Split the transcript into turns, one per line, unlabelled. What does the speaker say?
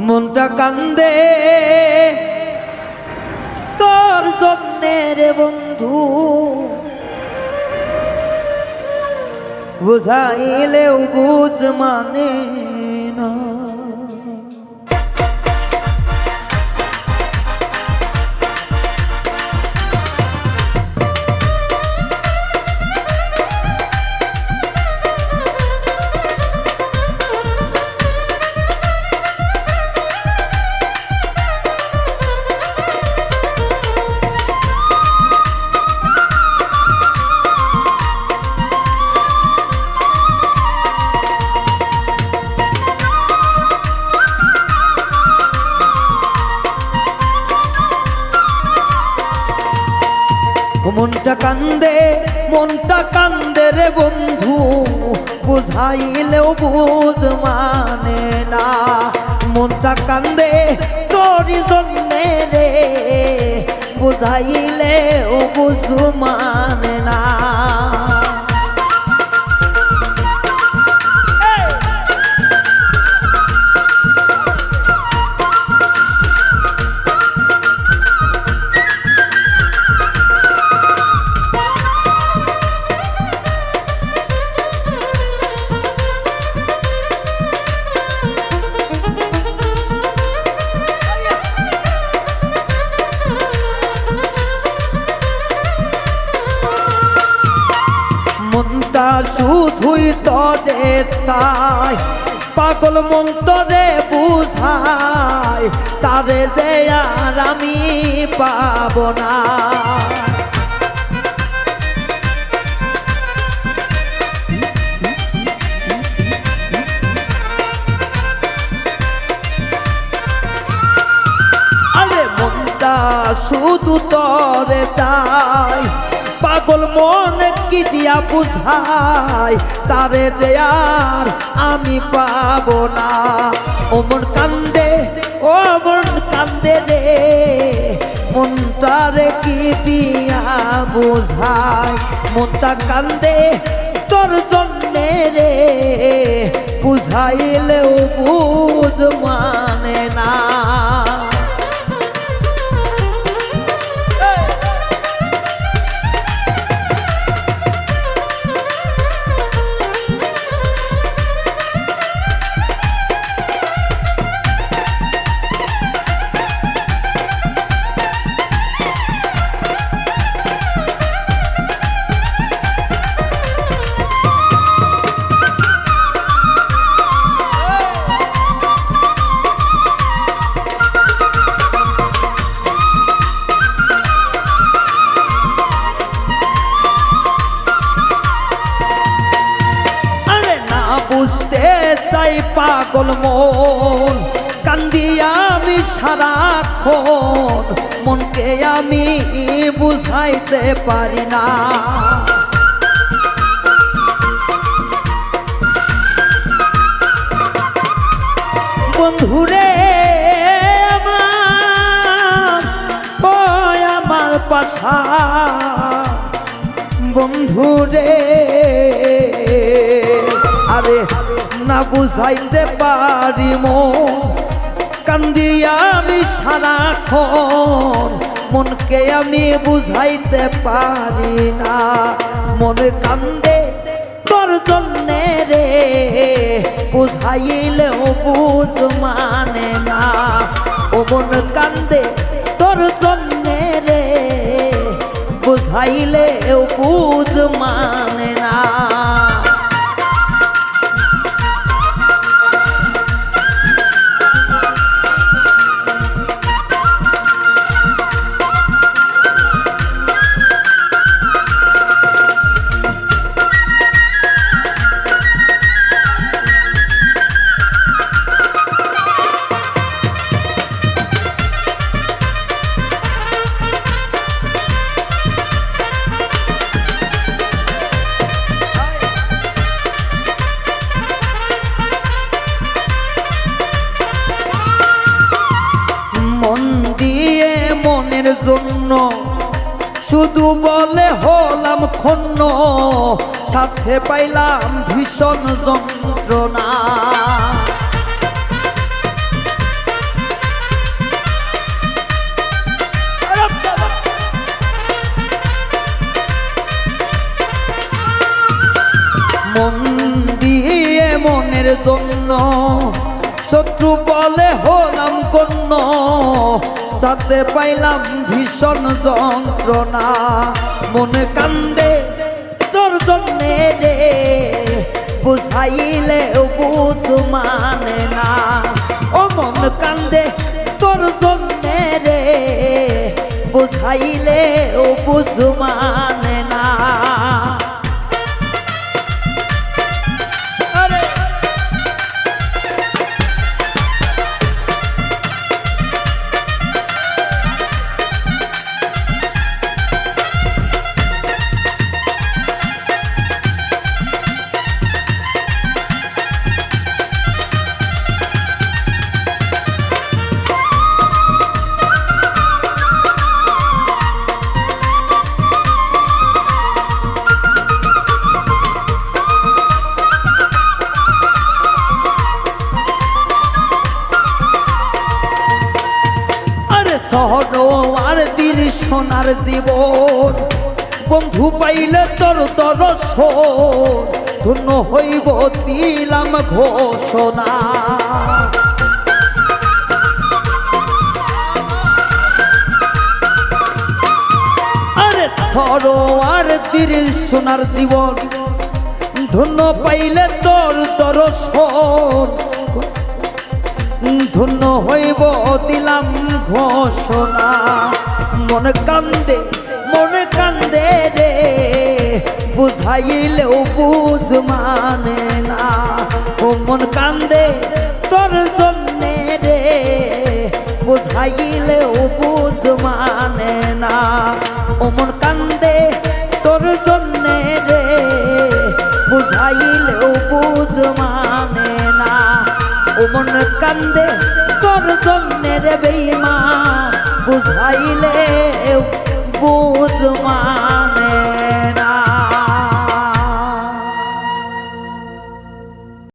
মনটা কান্দে। তোর জন্যে রে বন্ধু বুঝাইলেও বুঝ মানে না। মনটা কান্দে মনটা কান্দে রে বন্ধু, বুঝাইলেও বুঝ মানে না। মনটা কান্দে তোরই জন্যে রে, বুঝাইলেও বুঝ মানে না। শুধুই তরে চাই, পাগল মন তরে বুঝায় তারে যে আর আমি পাব না। আরে শুধু তরে চাই পাগল মন কি দিয়া বুঝাই? তারে যে আর আমি পাব না। ও মন কান্দে ও মন কান্দে রে। মনটারে কি দিয়া বুঝাই? মনটা কান্দে তোর জন্যে রে। বুঝাইলেও বুঝ মানে পাগল মন কান্দি আমি সারাক্ষণ। মনকে আমি বুঝাইতে পারি না। বন্ধুরে বন্ধুরে আরে না বুঝাইতে পারি মো কান্দিয়া আমি সারাক্ষণ, মনকে আমি বুঝাইতে পারি না। মনে কান্দে তোর জন্যে রে, বুঝাইলেও বুঝ মানে না। ও মন কান্দে তোর জন্যে রে, বুঝাইলেও বুঝ মানে শুধু বলে হলাম ক্ষণ সাথে পাইলাম ভীষণ যন্ত্রণা। মনের জন্য শত্রু বলে হলাম কন্য সাথে পাইলাম ভীষণ যন্ত্রণা। মনে কান্দে তোর জন্যে রে, বুঝাইলে বুঝ মানে না। ও মন কান্দে তোর জন্যে রে, বুঝাইলে বুঝ মানে সহন দিন সোনার জীবন। বন্ধু পাইলে তোর দর্শন, ধন্য হইব দিলাম ঘোষণা। সরোয়ার তীর সোনার জীবন, ধন্য পাইলে তোর দর্শন ধন্য হইব দিলাম ঘোষণা। মনে কান্দে মনে কান্দে রে, বুঝাইলেও বুঝ মানে না। ও মন কান্দে তোর জন্যে রে, বুঝাইলেও বুঝ মানে না। ও মন মন কান্দে তোর জন্যে রে বেইমা বুঝাইলে বুঝ মানে